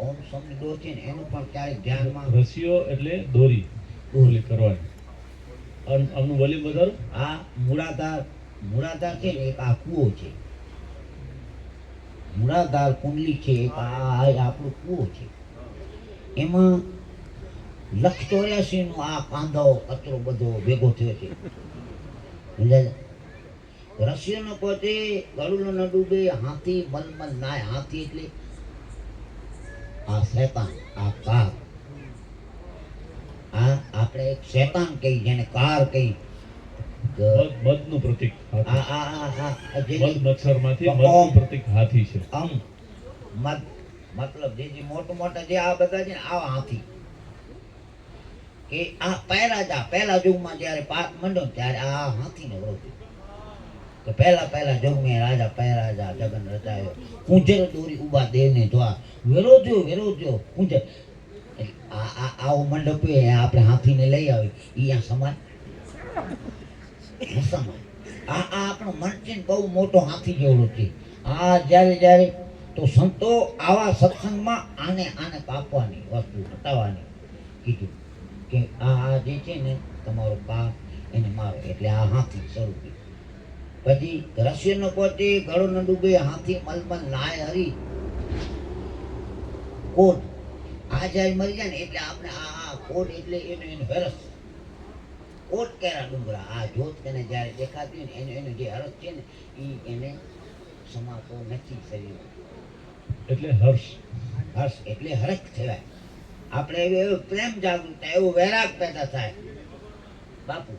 ઓમ શબ્દ દોરતી ને એનું પણ ક્યારેક ધ્યાનમાં રસીઓ એટલે દોરી ઓલી કરવાની. આમ- આમનું વલી વધારો? આ મૂળાધાર મૂળાધાર છે ને એક આ કૂવો છે. મૂળાધાર કુંડલી છે એક આ આપણો કૂવો છે. એમાં લક્ષ ચોર્યાસી નો આ કાંદો કચરો બધો ભેગો થયો છે. સમજાય રશિયનો પોતે ગળું ન ડૂબે હાથી મલમલ નાય હાથી એટલે આ શેતાન આ કાર આ આપણે એક શેતાન કહી જેને કાર કહી મધનું પ્રતીક આ આ આ આ આ મધ મચ્છરમાંથી. મધનું પ્રતીક હાથી છે. આમ મધ મતલબ જે જે મોટા મોટા જે આ બધા છે ને આ હાથી. કે આ પહેલા જા પહેલા જુગમાં જ્યારે પાક મંડો ત્યારે આ હાથીને વિરોધી કે પહેલા પહેલા જગમે રાજા પહેરાજા જગન રચાયો કુંજર દોરી ઊભા દેને જોવા વિરોધ્યો વિરોધ્યો કુંજર એટલે આ આ આવો મંડપ આપણે હાથીને લઈ આવી. અહીંયા સમાન? ન આ આ આપણો મન બહુ મોટો હાથી જેવડો છે. આ જ્યારે જ્યારે તો સંતો આવા સત્સંગમાં આને આને કાપવાની વસ્તુ હટાવવાની કીધું કે આ આ જે છે ને તમારો પાપ, એને મારો. એટલે આ હાથી શરૂ કર્યું પછી રશિયનો પોતે ગળો ન ડૂબે હાથી મલમલ નાય હરી. કોટ આ જ્યારે મરી જાય ને એટલે આપણે આ આ કોટ એટલે એનો એનો હરસ. કોટ કેરા ડુંગરા. આ જોત તેને જ્યારે દેખાતી ને એનો એનો જે હરસ છે ને એ એને સમાતો નથી શરીર એટલે હર્ષ. હર્ષ એટલે હરખ કહેવાય. આપણે એવો એવો પ્રેમ જાગૃત થાય એવો વૈરાગ પેદા થાય. બાપુ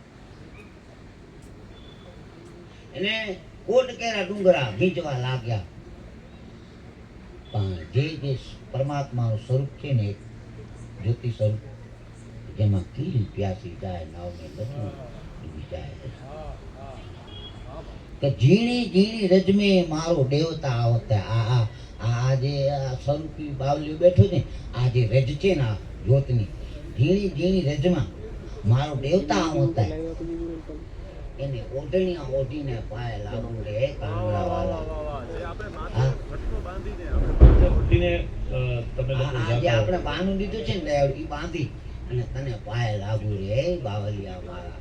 એને કોટ કેરા ડુંગરા ભીંજવા લાગ્યા. પણ જે જે પરમાત્માનું સ્વરૂપ છે ને, જ્યોતિ સ્વરૂપ, જેમાં કીડી પ્યાસી જાય, નાવને બધું ડૂબી જાય. કે ઝીણી ઝીણી રજમે મારો દેવતા આવતા. આ આ આ જે આ સ્વરૂપી બાવલીઓ બેઠો ને, આ જે રજ છે ને આ જ્યોતની, ઝીણી ઝીણી રજમાં મારો દેવતા આવતા. એને ઓઢણીયા ઓઢીને પાય લાગુ રે કાંગડા વાળા હા. મૂર્તિને અ, તમે લોકો આ- આ જે જાતા આપણે. બાનું દીધું છે ને એ બાંધી અને તને પાય લાગુ રે બાવલિયા મારા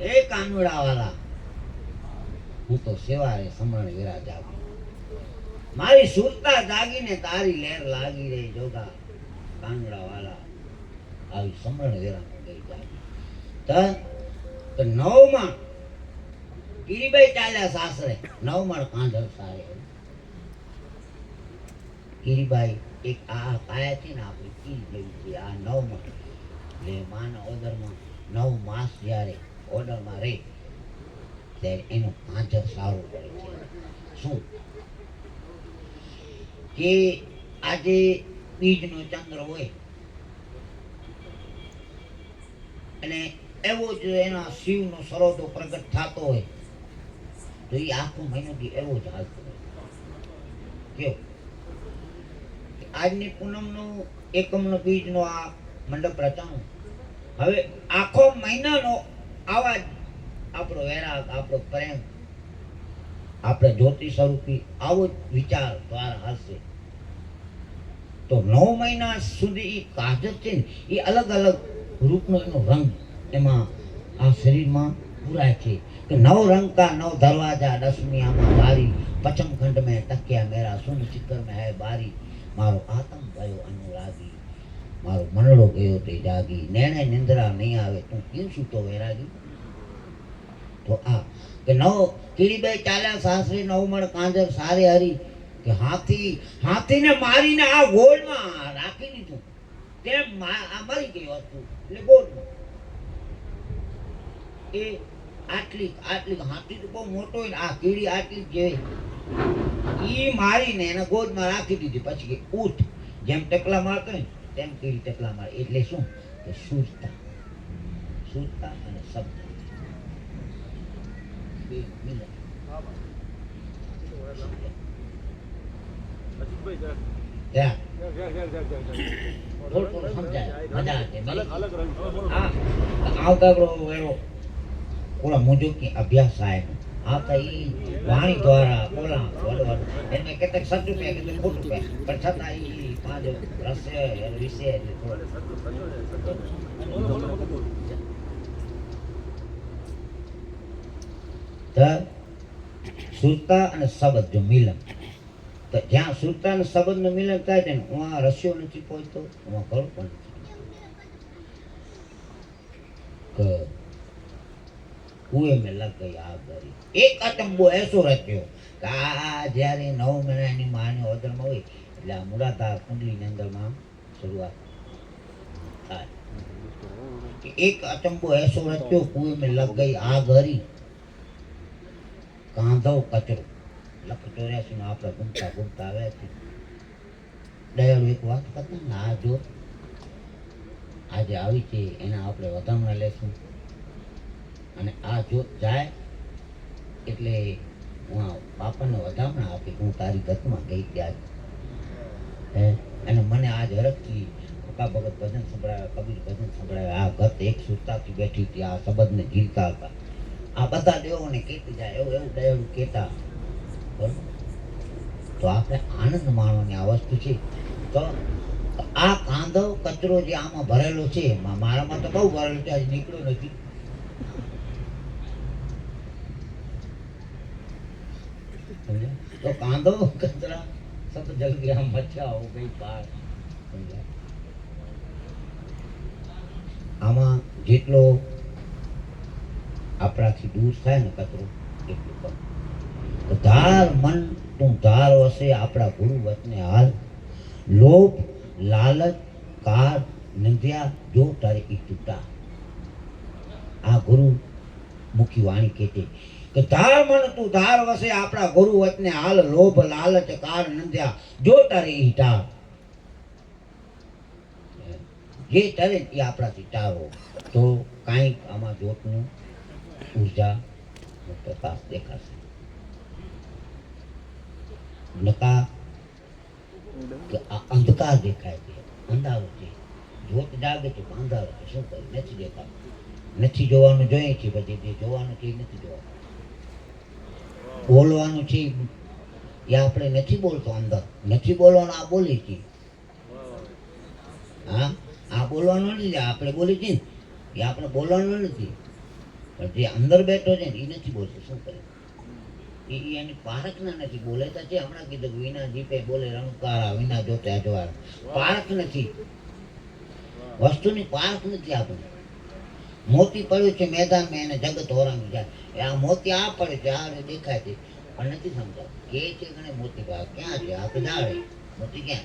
એ કાંગડા વાળા હું તો સેવાએ સમરણ વિરા જાગું. મારી સુરતા જાગીને તારી લહેર લાગી રે જોગા. કાંગડા વાળા આવી સમરણ વિરા ગઈ જાગી. તો નવમાં ગીરીભાઈ ચાલ્યા સાસરે. નવમાં કાંધર સારે. ગીરીભાઈ એક આ પાયાથી ને આપણી કી જેવી છે આ નવમાં. એટલે માના ઓદરમાં નવ માસ જ્યારે ઓર્ડરમાં રહે ત્યારે એનું પાંચર સારું પડે છે. શું? કે આજે બીજનો ચંદ્ર હોય. અને એવો જ એના શિવનો સરોતો પ્રગટ થતો હોય, તો એ આખો મહિનો એવો જ હાલતો હોય. કેવો? આજની પૂનમનો, એકમનો બીજનો આ મંડપ રચાણું. હવે આખો મહિનાનો આવા આપણો વેરાગ, આપણો પ્રેમ, આપણે જ્યોતિ સ્વરૂપી આવો જ વિચાર દ્વારા હશે તો નવ મહિના સુધી એ કાજત છે ને એ અલગ અલગ રૂપનો એનો રંગ એમાં આ શરીરમાં પૂરાય છે કે નવ રંગ કા નવ દરવાજા દસમિયામાં બારી, પચમ ખંડ મેં ટક્યા મેરા, સુન ચિક્કર મેં હૈ બારી. મારો આતમ ગયો અનુરાગી. મારો મનડો ગયો તે જાગી. નેણે નિંદ્રા નહીં આવે, તું કેમ સૂતો વૈરાગી? તો આ કે નવ કીડીબાઈ ચાલ્યા સાસરી નવમણ કાંજર સારે હરી કે હાથી, હાથીને મારીને આ ગોળમાં રાખી દીધું. તેમ આ મરી ગયો હતું. એટલે ગોળમાં. એ આટલી આટલી હાથી તો બહુ મોટો હોય ને આ કીડી આટલી જે એ મારીને એને ગોદમાં રાખી દીધી. પછી કે ઉઠ. જેમ ટકલા મારતો ને તેમ કીડી ટકલા મારે. એટલે શું? કે સુરતા સુરતા અને શબ્દ. આવતા ઓલા મુજબ કે અભ્યાસ સાહેબ આવતા ઈ વાણી દ્વારા બોલા બોલવાનું એને કેટલાક સત્ય પે કેટલાક ખોટું પે પણ છતાં ઈ પાંચ રસ્ય વિશે સુરતા અને શબ્દ જો મિલન. તો જ્યાં સુરતા અને શબ્દનું મિલન થાય છે ને ઉहाँ રસ્યો નથી પહોંચતો ઉहाँ કરું પણ નથી. કુએ મેં લગ આગ ભરી એક અચંબો એસો રચ્યો આ જ્યારે નવ મહિનાની માની ઓદરમાં હોય, એટલે આ મૂળાધાર કુંડલીની અંદરમાં શરૂઆત થાય. એક અચંબો એસો રચ્યો કુએ મેં લગ ગઈ આ ઘરી કાંધો કચરો. લખ ચોર્યાસી માં આપણે ગુમતા ગુમતા આવ્યા છે. દયાળુ એક વાત કરતા ને, આ જો આજે આવી છે, એના આપણે વધામણા લેશું. અને આ જોત જાય, એટલે હું બાપાને વધામણા આપી હું તારી ગતમાં ગઈ ત્યાં હે? અને મને આજ હરખથી ખોકા ભગત ભજન સંભળાવ્યા, કબીર ભજન સંભળાવ્યા. આ ગત એક સુરતાથી બેઠી હતી, આ શબ્દને ઝીલતા હતા. આ બધા દેવોને કહેતી જાય, એવું એવું દયાળુ કહેતા. બરોબર? તો આપણે આનંદ માણવાની આ વસ્તુ છે. તો આ કાંદો કચરો જે આમાં ભરેલો છે મારામાં તો બહુ ભરેલો છે આજે નીકળ્યો નથી. સમજ્યા? તો કાંદો કચરા સબ જલ ગયા મચ્છા હો ગઈ પાર સમજ્યા? આમાં જેટલો આપણાથી દૂર થાય ને કચરો એટલું કમ તો ધાર મન તું ધાર વસે આપણા ગુરુ વચને હાલ લોભ લાલચ કાર નિંદ્યા જો તારે ઈ તૂટા આ ગુરુ મુખી વાણી કહે મન તું ધાર વસે આપણા ગુરુ વચને હાલ લોભ, લાલચ, કાર, નંદ્યા જો તારે ઈ જે તરે એ આપણાથી ટાળો. તો કાંઈક આમાં જોતનું ઊર્જા પ્રકાશ દેખાશે. નકા અંધકાર દેખાય છે, અંધારો છે. જોત જાગે છે અંધારો છે. શું કરે? નથી દેખાતું. નથી જોવાનું જોઈએ છે પછી જોવાનું છે નથી જોવાનું. બોલવાનું છે એ આપણે નથી બોલતો અંદર. નથી બોલવાનું આ બોલી છીએ હા? આ બોલવાનું નથી આપણે બોલી છીએ ને. એ આપણે બોલવાનું નથી. પણ જે અંદર બેઠો છે ને એ નથી બોલતો. શું કરે? એ એની પારખના નથી બોલે. તો છે હમણાં કીધું વિના જીપે બોલે રણકારા વિના જોતે અજવાર પારખ નથી. વસ્તુની પારખ નથી આપણે મોતી પડ્યું છે મેદાનમાં એને જગત હોરામી જાય. આ મોતી આ પડે છે આ દેખાય છે પણ નથી સમજાતું. કે છે ગણે મોતી ભાગ? ક્યાં છે? આ કદાળે મોતી ક્યાં?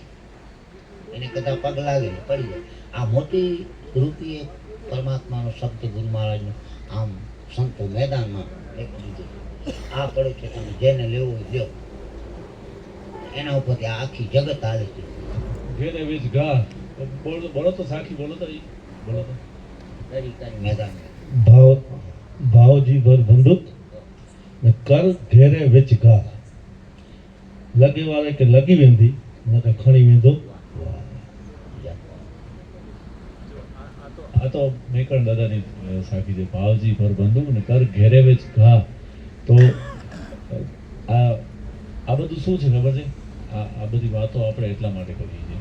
એને કદાચ પગ લાગે ને પડી જાય. આ મોતી રૂપી એક પરમાત્માનો શબ્દ ગુરુ મહારાજનો. આમ સંતો મેદાનમાં લખી દીધો આ પડે છે તમે જેને લેવું હોય લ્યો. એના ઉપરથી આ આખી જગત હાલે છે. ઘેરે વીજ ઘા બોલો તો સાખી બોલો તો. બોલો તો. મેદાન ભાવ ભાવજી ભર બંદૂક ને કર ઘેરે વિચ ઘા લગે વાળે કે લગી વેંધી, નકર ખણી વેંધો. આ તો મેકણ દાદાની સાખી છે. ભાવજી ભર બંદૂક ને કર ઘેરે વેચ ઘા તો આ આ બધું શું છે ખબર છે? આ આ બધી વાતો આપણે એટલા માટે કરીએ છીએ.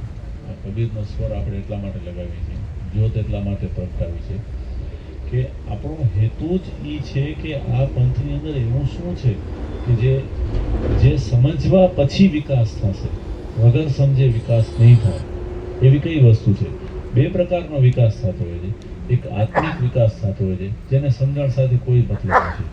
આ કબીરનો સ્વર આપણે એટલા માટે લગાવીએ છીએ. જ્યોત એટલા માટે પ્રગટાવી છે. કે આપણો હેતુ જ એ છે કે આ પંથની અંદર એવું શું છે કે જે જે સમજવા પછી વિકાસ થશે, વગર સમજે વિકાસ નહીં થાય. એવી કઈ વસ્તુ છે? બે પ્રકારનો વિકાસ થતો હોય છે. એક આત્મિક વિકાસ થતો હોય છે, જેને સમજણ સાથે કોઈ મતલબ નથી.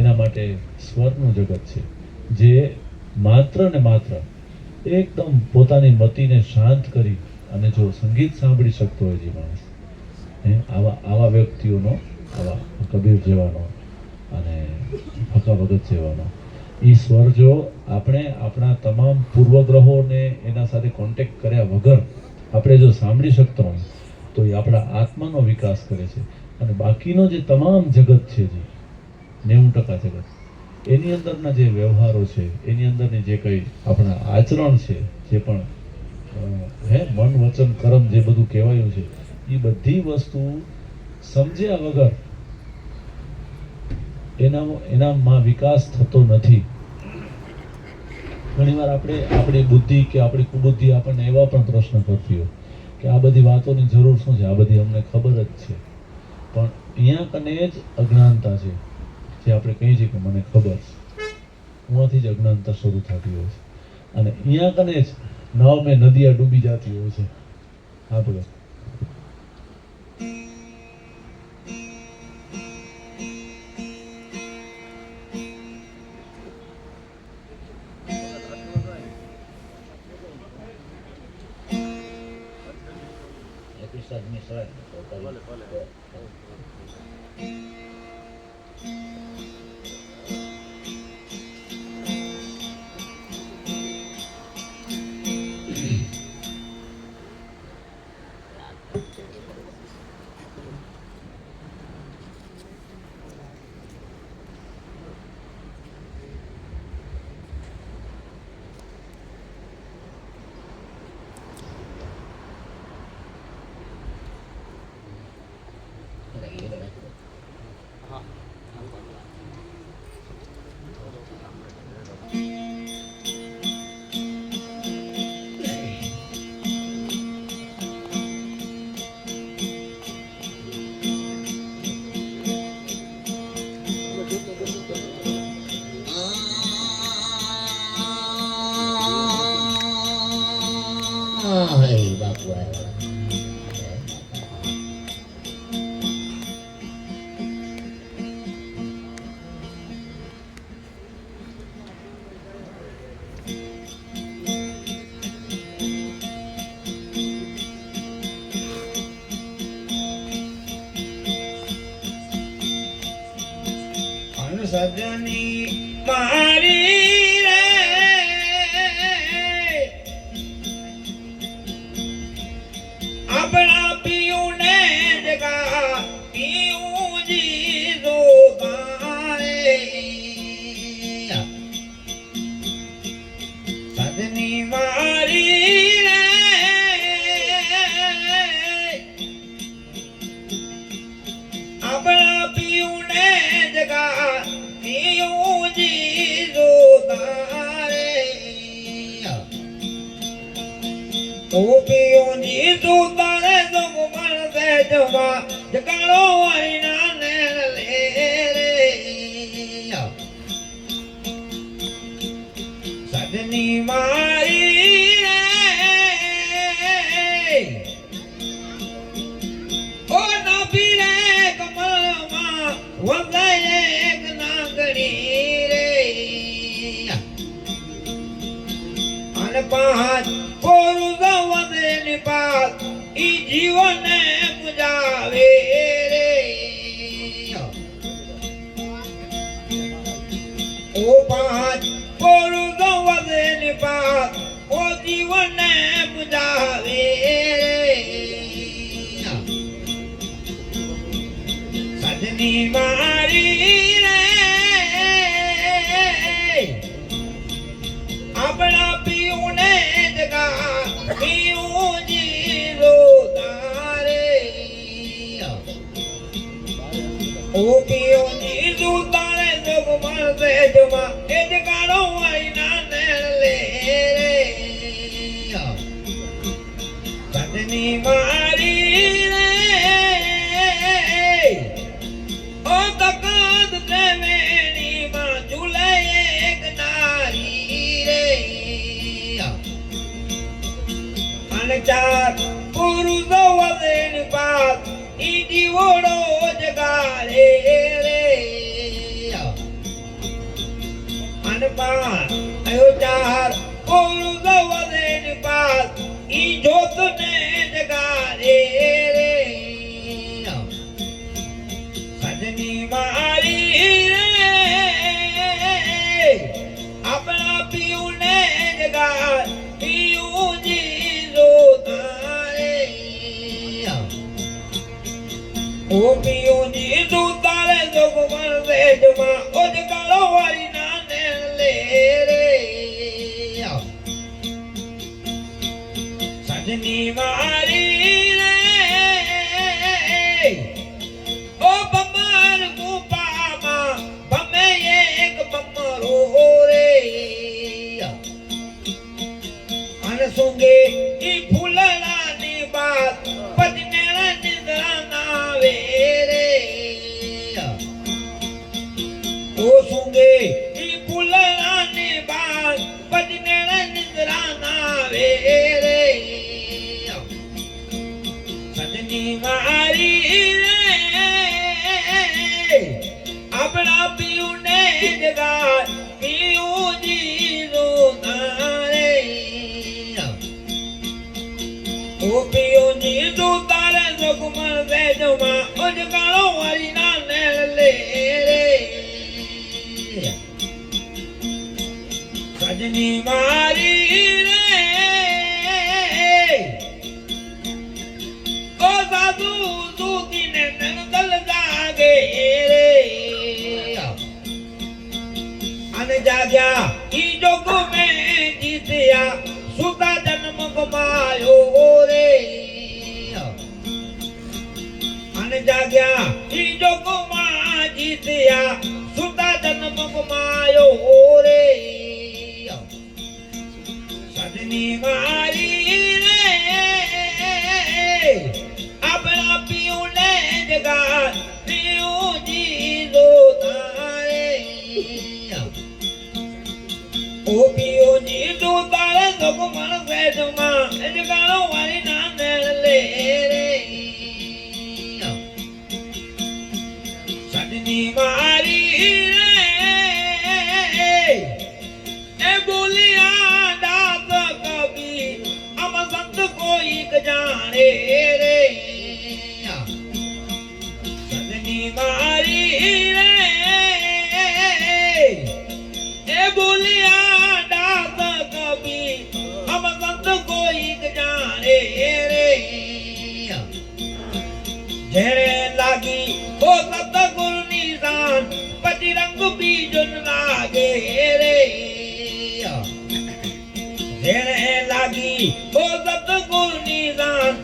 એના માટે સ્વરનું જગત છે, જે માત્ર ને માત્ર એકદમ પોતાની મતિને શાંત કરી અને જો સંગીત સાંભળી શકતો હોય છે માણસ આવા આવા વ્યક્તિઓનો, આવા કબીર જેવાનો અને ફકા ભગત જેવાનો. એ સ્વર જો આપણે આપણા તમામ પૂર્વગ્રહોને એના સાથે કોન્ટેક્ટ કર્યા વગર આપણે જો સાંભળી શકતા હોય, તો એ આપણા આત્માનો વિકાસ કરે છે. અને બાકીનો જે તમામ જગત છે જે, નેવું ટકા જગત, એની અંદરના જે વ્યવહારો છે, એની અંદરની જે કંઈ આપણા આચરણ છે, જે પણ હે, મન, વચન, કર્મ જે બધું કહેવાયું છે એ બધી વસ્તુ સમજ્યા વગર એના એનામાં વિકાસ થતો નથી. ઘણીવાર આપણે આપણી બુદ્ધિ કે આપણી કુબુદ્ધિ આપણને એવા પણ પ્રશ્ન કરતી હોય કે આ બધી વાતોની જરૂર શું છે? આ બધી અમને ખબર જ છે. પણ અહીંયા કને જ અજ્ઞાનતા છે, જે આપણે કહીએ છીએ કે મને ખબર છે. હુંથી જ અજ્ઞાનતા શરૂ થતી હોય છે. અને અહીંયા કને જ નાવ મેં નદીયા ડૂબી જતી હોય છે. આપણે 对好嘞好嘞 સજની જવા જગાડો વાઈના ને રે. સજની મારી રે. ઓ નબી રે, કમળમાં વંદાય એક નાગણી પાંચ ઓ પીઉ જીરો તારે જગ મળતે જમા. એ જગાડો વાઈના ને લે રે. કદની મારી રે. ઓ તકાદ ત્રેવેણી માં ઝૂલે એક નારી રે. અને ચાર પુરુષો વધેન પાત ઈ દીવડો જગાડે રે. અને પાંચ અયો ચાર પુરુષો વધેન પાત ઈ જોતને જગાડે રે. સજની મારી રે. આપણા પીયું ને જગા ઓ પીયું જીરો તારે જોગ મર જીત્યા સુતા જન્મ ગમાયો રે લાગી ઓ સતગુરુ ની શાન પછી રંગ બીજન લાગે રે. જેને લાગી ઓ સતગુરુ ની શાન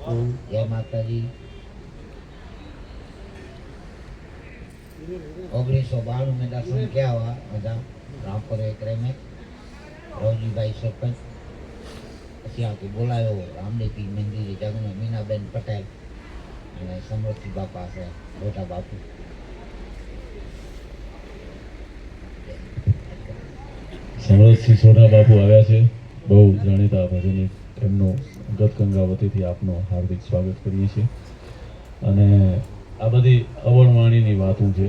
બાપુ જય માતાજી ઓગણીસો બાણું में दर्शन किया हुआ मजा रामपुर एकरे में રોજીભાઈ સરપંચ પછી આથી બોલાયો રામદેવી મંદિર જગનો મીનાબેન પટેલ અને સમૃદ્ધિ બાપા છે મોટા બાપુ સમરજસિંહ સોઢા બાપુ આવ્યા છે બહુ જાણીતા ભજનિક એમનું ગત ગંગાવતીથી આપનું હાર્દિક સ્વાગત કરીએ છીએ. અને આ બધી અવણવાણીની વાતો છે.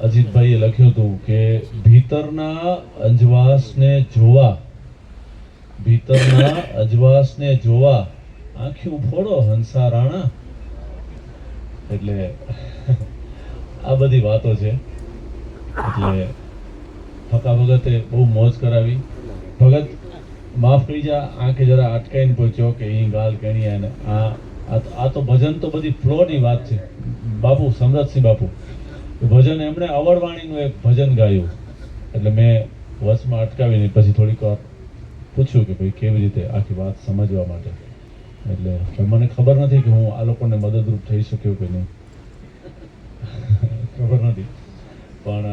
અજીતભાઈએ લખ્યું હતું કે, ભીતરના અંજવાસને જોવા, ભીતરના અજવાસને જોવા આંખ્યું ફોડો હંસા રાણા. એટલે આ બધી વાતો છે. એટલે ફકા ભગતે બહુ મોજ કરાવી. ભગત માફ કરી જા, આંખે જરા અટકાઈને પહોંચ્યો કે અહીં ગાલ કેણી અને આ આ તો- ભજન તો બધી ફ્લોની વાત છે. બાપુ સમરતસિંહ બાપુ. ભજન એમણે અવળવાણીનું એક ભજન ગાયું. એટલે મેં વચમાં અટકાવીને પછી થોડીક વાર પૂછ્યું કે ભાઈ કેવી રીતે આખી વાત સમજવા માટે. એટલે મને ખબર નથી કે હું આ લોકોને મદદરૂપ થઈ શક્યો કે નહીં. ખબર નથી. પણ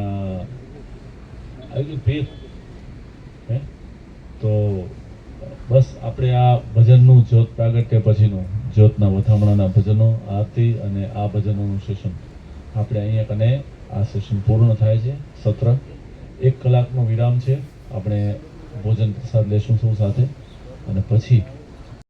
આવી હે તો બસ આપણે આ ભજનનું જ્યોત પ્રાગટ્ય પછીનું જ્યોતના વથામણાના ભજનો આરતી અને આ ભજનોનું સેશન. આપણે અહીંયા કને આ સેશન પૂર્ણ થાય છે, સત્ર. એક કલાકનો વિરામ છે. આપણે ભોજન પ્રસાદ લેશું સૌ સાથે. અને પછી